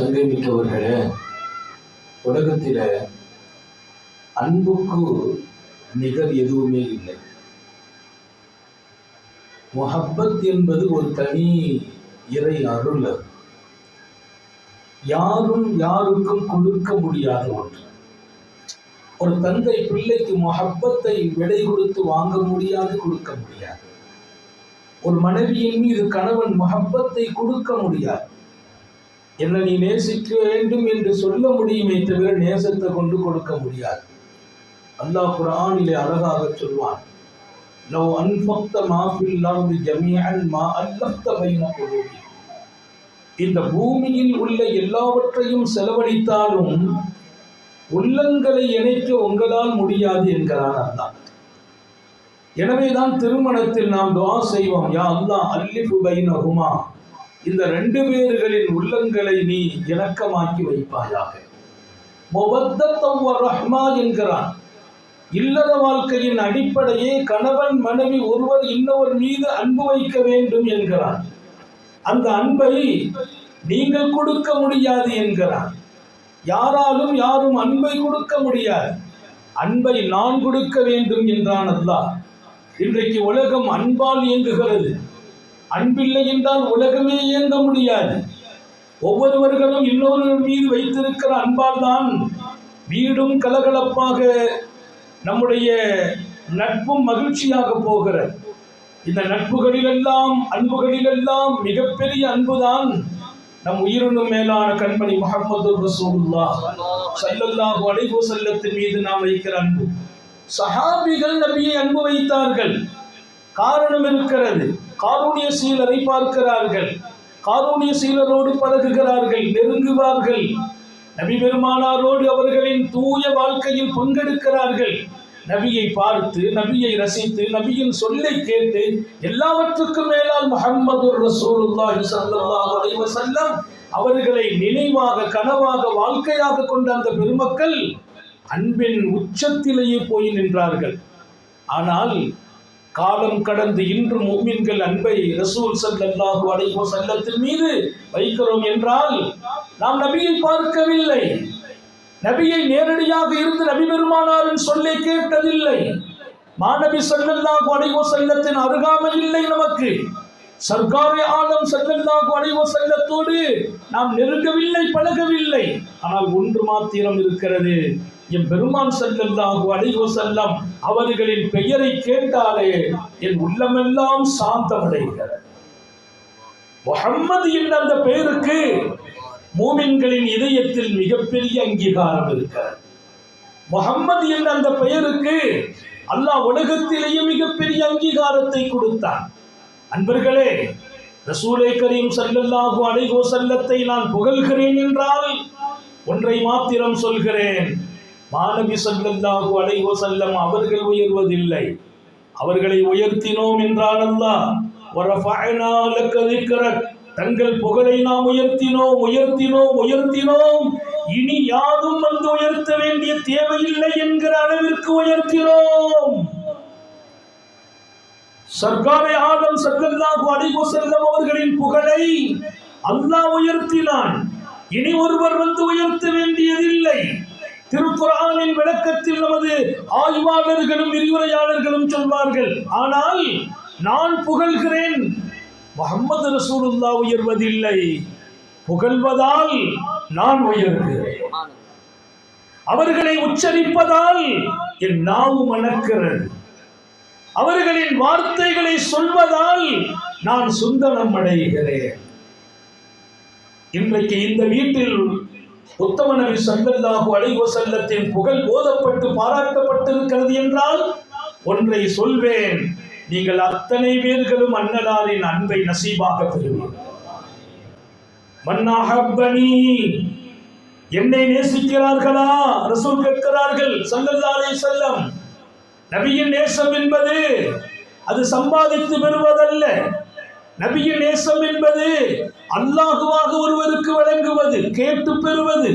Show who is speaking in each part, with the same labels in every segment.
Speaker 1: சங்கமிக்கவர்களே உலகத்தில் அன்புக்கு நிகர் எதுவுமே இல்லை. முஹப்பத் என்பது ஒரு தனி இறை அருள் அது. யாரும் யாருக்கும் கொடுக்க முடியாத ஒன்று. ஒரு தந்தை பிள்ளைக்கு மொஹப்பத்தை விடை கொடுத்து வாங்க முடியாது கொடுக்க முடியாது. ஒரு மனைவியின் மீது கணவன் மொஹப்பத்தை கொடுக்க முடியாது. என்ன நீ நேசிக்க வேண்டும் என்று சொல்ல முடியுமே தவிர நேசத்தை கொண்டு கொடுக்க முடியாது. அல்லாஹ் குரானிலே அழகாக சொல்வான் லவ் அன்பக்த மாஃபில் ஃபில் ஜமியன் மா அல்லஃப்த பைன குழுவி இந்த பூமியில் உள்ள எல்லாவற்றையும் செலவழித்தாலும் உள்ளங்களை இணைக்க உங்களால் முடியாது என்கிறான் அல்லாஹ். எனவேதான் திருமணத்தில் நாம் துவா செய்வோம் யா அல்லா அல்லிஃபு பைனஹுமா. இந்த ரெண்டு பேர்களின் உள்ளங்களை நீ இணக்கமாக்கி வைப்பாயாக. ரஹ்மா என்கிறான். இல்லற வாழ்க்கையின் அடிப்படையே கணவன் மனைவி ஒருவர் இன்னொரு மீது அன்பு வைக்க வேண்டும் என்கிறான். அந்த அன்பை நீங்கள் கொடுக்க முடியாது என்கிறான். யாராலும் யாரும் அன்பை கொடுக்க முடியாது. அன்பை நான் கொடுக்க வேண்டும் என்றான் அல்லாஹ். இன்றைக்கு உலகம் அன்பால் இயங்குகிறது. அன்பில்லை என்றால் உலகமே இயங்க முடியாது. ஒவ்வொருவர்களும் இன்னொருவர் மீது வைத்திருக்கிற அன்பால் தான் வீடும் கலகலப்பாக நம்முடைய நட்பும் மகிழ்ச்சியாக போகிறது. இந்த நட்புகளிலெல்லாம் அன்புகளிலெல்லாம் மிகப்பெரிய அன்புதான் நம் உயிரினும் மேலான கண்மணி முகமது ரசூல்லா ஸல்லல்லாஹு அலைஹி செல்லத்தின் மீது நாம் வைக்கிற அன்பு. சஹாபிகள் நபியை அன்பு வைத்தார்கள். காரணம் இருக்கிறது. காரூணிய சீலரை பார்க்கிறார்கள். காரூணிய சீலரோடு பழகுகிறார்கள் நெருங்குவார்கள். நபி பெருமானாரோடு அவர்களின் தூய வாழ்க்கையில் பங்கெடுக்கிறார்கள். நபியை பார்த்து நபியை ரசித்து நபியின் சொல்லை கேட்டு எல்லாவற்றுக்கும் மேலால் முகமது ரசூலுல்லாஹி ஸல்லல்லாஹு அலைஹி வஸல்லம் அவர்களை நினைவாக கனவாக வாழ்க்கையாக கொண்ட அந்த பெருமக்கள் அன்பின் உச்சத்திலேயே போய் நின்றார்கள். ஆனால் காலம் கடந்து இன்று மூமின்கள் அன்பை ரசூல் ஸல்லல்லாஹு அலைஹி செல்லத்தின் மீது வைக்கிறோம் என்றால் நாம் நபியை பார்க்கவில்லை. நபியை நேரடியாக இருந்து நபி பெருமானாரின் சொல்லை கேட்டதில்லை. மாநபி ஸல்லல்லாஹு அடைவோ செல்லத்தின் அருகாமல் இல்லை நமக்கு. சர்க்காரே ஆலம் ஸல்லல்லாஹு அடைவோ செல்லத்தோடு நாம் நெருங்கவில்லை பழகவில்லை. ஆனால் ஒன்று மாத்திரம் இருக்கிறது. என் பெருமான் ஸல்லல்லாஹு அலைஹி செல்லம் அவர்களின் பெயரை கேட்டாலே என் உள்ளமெல்லாம் சாந்தமடைகிறது. முகம்மது என்ற அந்த பெயருக்கு மூமின்களின் இதயத்தில் மிகப்பெரிய அங்கீகாரம் இருக்கிறது. முகம்மது என்ற அந்த பெயருக்கு அல்லாஹ் உலகத்திலேயே மிகப்பெரிய அங்கீகாரத்தை கொடுத்தான். அன்பர்களே ரசூலை கரீம் சல்லல்லாஹு அலைகோ செல்லத்தை நான் புகழ்கிறேன் என்றால் ஒன்றை மாத்திரம் சொல்கிறேன். மாநபி ஸல்லல்லாஹு அலைஹி வஸல்லம் அவர்கள் உயர்வதில்லை. அவர்களை உயர்த்தினோம் என்றால் அல்லாஹ் வரஃபஅனா லக திக்ரக். தங்கள் புகழை நாம் உயர்த்தினோம் உயர்த்தினோம் உயர்த்தினோம். இனி யாரும் வந்து உயர்த்த வேண்டிய தேவையில்லை என்கிற அளவிற்கு உயர்த்தினோம். சர்க்காரை ஆலம் சல்லல்லாஹு அலைஹி வஸல்லம் அவர்களின் புகழை அல்லாஹ் உயர்த்தினான். இனி ஒருவர் வந்து உயர்த்த வேண்டியதில்லை. திருக்குறானின் விளக்கத்தில் நமது ஆய்வாளர்களும் விரிவுரையாளர்களும் சொல்வார்கள் ஆனால் நான் புகழ்கிறேன். முகமது ரசூலுல்லா உயர்வதில்லை. புகழ்வதால் நான் உயர்கிறேன். அவர்களை உச்சரிப்பதால் என் நாவு மணக்கிறது. அவர்களின் வார்த்தைகளை சொல்வதால் நான் சுந்தரம் அடைகிறேன். இன்றைக்கு இந்த வீட்டில் உத்தம நபி ஸல்லல்லாஹு அலைஹி வஸல்லத்தின் புகழ் போதப்பட்டு பாராட்டப்பட்டிருக்கிறது என்றால் ஒன்றை சொல்வேன். நீங்கள் அத்தனை பேர்களும் அன்னலாரின் அன்பை நசீபாக பெறுவீர்கள். என்னை நேசிக்கிறார்களா? ரசூல் கேட்கிறார்கள் ஸல்லல்லாஹு செல்லம் நபியின் நேசம் என்பது அது சம்பாதித்து பெறுவதல்ல. நபியின் நேசம் என்பது அல்லாஹுவாக ஒருவருக்கு வழங்குவது கேட்டு பெறுவது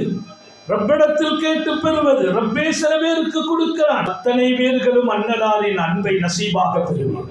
Speaker 1: ரப்பிடத்தில் கேட்டு பெறுவது ரப்பே சில பேருக்கு கொடுக்கிறான். அத்தனை பேர்களும் அன்னலாரின் அன்பை நசீபாக பெறுவார்